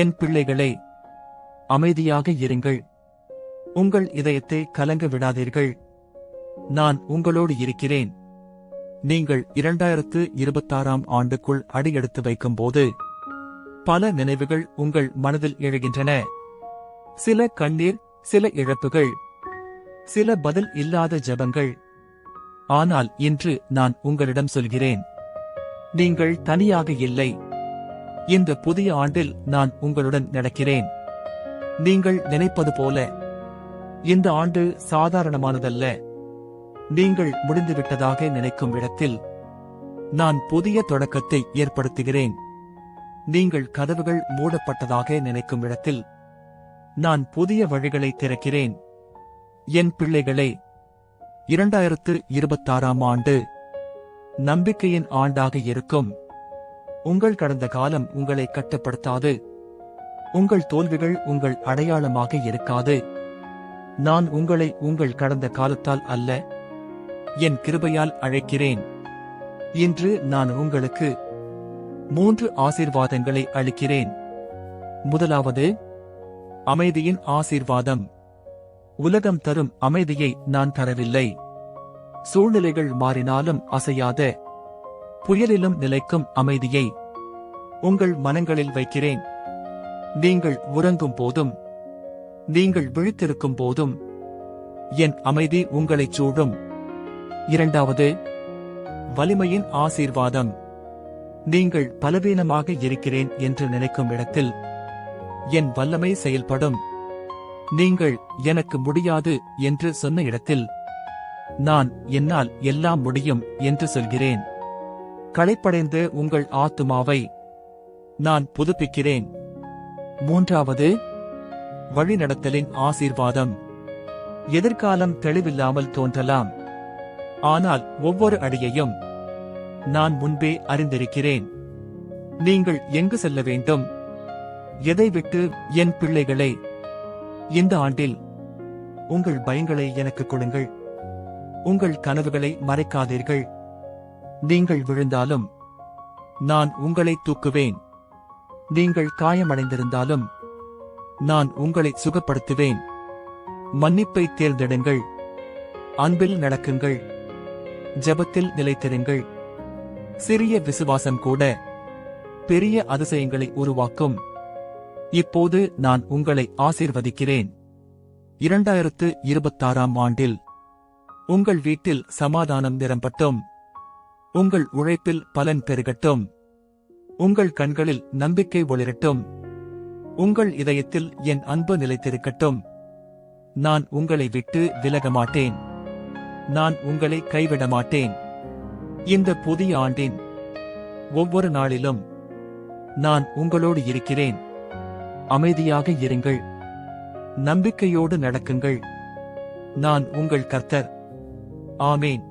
என் பிள்ளைகளே அமைதியாக இருங்கள். உங்கள் இதயத்தை கலங்க விடாதீர்கள். நான் உங்களோடு இருக்கிறேன். நீங்கள் இரண்டாயிரத்து இருபத்தாறாம் ஆண்டுக்குள் அடியெடுத்து வைக்கும்போது பல நினைவுகள் உங்கள் மனதில் எழுகின்றன. சில கண்ணீர் சில இழப்புகள் சில பதில் இல்லாத ஜெபங்கள். ஆனால் இன்று நான் உங்களிடம் சொல்கிறேன். நீங்கள் தனியாக இல்லை. இந்த புதிய ஆண்டில் நான் உங்களுடன் நடக்கிறேன். நீங்கள் நினைப்பது போல. இந்த ஆண்டு சாதாரணமானதல்ல. நீங்கள் முடிந்துவிட்டதாக நினைக்கும் இடத்தில் நான் புதிய தொடக்கத்தை ஏற்படுத்துகிறேன். நீங்கள் கதவுகள் மூடப்பட்டதாக நினைக்கும் இடத்தில் நான் புதிய வழிகளை திறக்கிறேன். என் பிள்ளைகளே இரண்டாயிரத்து இருபத்தாறாம் ஆண்டு நம்பிக்கையின் ஆண்டாக இருக்கும். உங்கள் கடந்த காலம் உங்களை கட்டுப்படுத்தாது. உங்கள் தோல்விகள் உங்கள் அடையாளமாக இருக்காது. நான் உங்களை உங்கள் கடந்த காலத்தால் அல்ல என் கிருபையால் அழைக்கிறேன். இன்று நான் உங்களுக்கு மூன்று ஆசீர்வாதங்களை அளிக்கிறேன். முதலாவது அமைதியின் ஆசீர்வாதம். உலகம் தரும் அமைதியை நான் தரவில்லை. சூழ்நிலைகள் மாறினாலும் அசையாத புயலிலும் நிலைக்கும் அமைதியை உங்கள் மனங்களில் வைக்கிறேன். நீங்கள் உறங்கும் போதும் நீங்கள் விழித்திருக்கும் போதும் என் அமைதி உங்களைச் சூழும் இரண்டாவது வலிமையின் ஆசீர்வாதம். நீங்கள் பலவீனமாக இருக்கிறேன் என்று நினைக்கும் இடத்தில் என் வல்லமை செயல்படும். நீங்கள் எனக்கு முடியாது என்று சொன்ன இடத்தில் நான் என்னால் எல்லாம் முடியும் என்று சொல்கிறேன். களைப்படைந்து உங்கள் ஆத்துமாவை நான் புதுப்பிக்கிறேன். மூன்றாவது வழிநடத்தலின் ஆசீர்வாதம். எதிர்காலம் தெளிவில்லாமல் தோன்றலாம். ஆனால் ஒவ்வொரு அடியையும் நான் முன்பே அறிந்திருக்கிறேன். நீங்கள் எங்கு செல்ல வேண்டும்? எதை விட்டு என் பிள்ளைகளே? இந்த ஆண்டில் உங்கள் பயங்களை எனக்கு கொடுங்கள். உங்கள் கனவுகளை மறைக்காதீர்கள். நீங்கள் விழுந்தாலும் நான் உங்களை தூக்குவேன். நீங்கள் காயமடைந்திருந்தாலும் நான் உங்களை சுகப்படுத்துவேன். மன்னிப்பை தேர்ந்தெடுங்கள். அன்பில் நடக்குங்கள். ஜெபத்தில் நிலைத்திருங்கள். சிறிய விசுவாசம் கூட பெரிய அதிசயங்களை உருவாக்கும். இப்போது நான் உங்களை ஆசீர்வதிக்கிறேன். இரண்டாயிரத்து இருபத்தாறாம் ஆண்டில் உங்கள் வீட்டில் சமாதானம் நிரம்பட்டும். உங்கள் உழைப்பில் பலன் பெருகட்டும். உங்கள் கண்களில் நம்பிக்கை ஒளிரட்டும். உங்கள் இதயத்தில் என் அன்பு நிலைத்திருக்கட்டும். நான் உங்களை விட்டு விலக மாட்டேன். நான் உங்களை கைவிட மாட்டேன். இந்த புதிய ஆண்டின் ஒவ்வொரு நாளிலும் நான் உங்களோடு இருக்கிறேன். அமைதியாக இருங்கள். நம்பிக்கையோடு நடக்குங்கள். நான் உங்கள் கர்த்தர். ஆமேன்.